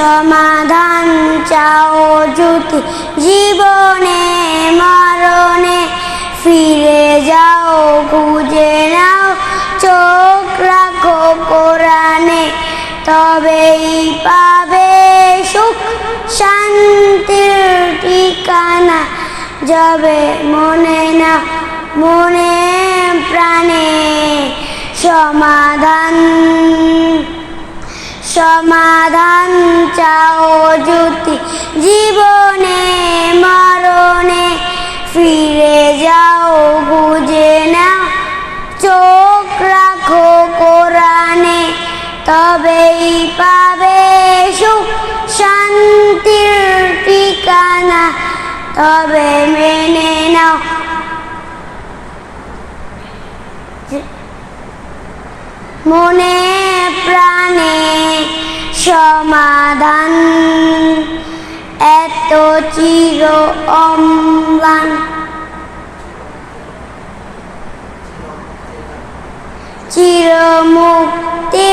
সমাধান চাও যদি জীবনে, মরণে ফিরে যাও, খুঁজে নাও, চোখ রাখো কোরআনে, তবেই পাবে সুখ, শান্তির ঠিকানা। যাবে মনে না মনে প্রাণে সমাধান সমাধান চাও যদি জীবনে, মরণে ফিরে যাও, বুঝে না চোখ রাখো কোরআনে, তবেই পাবে সুখ। শান্তির ঠিকানা তবে মেনে নাও। মনে অম্লান চিরমুক্তি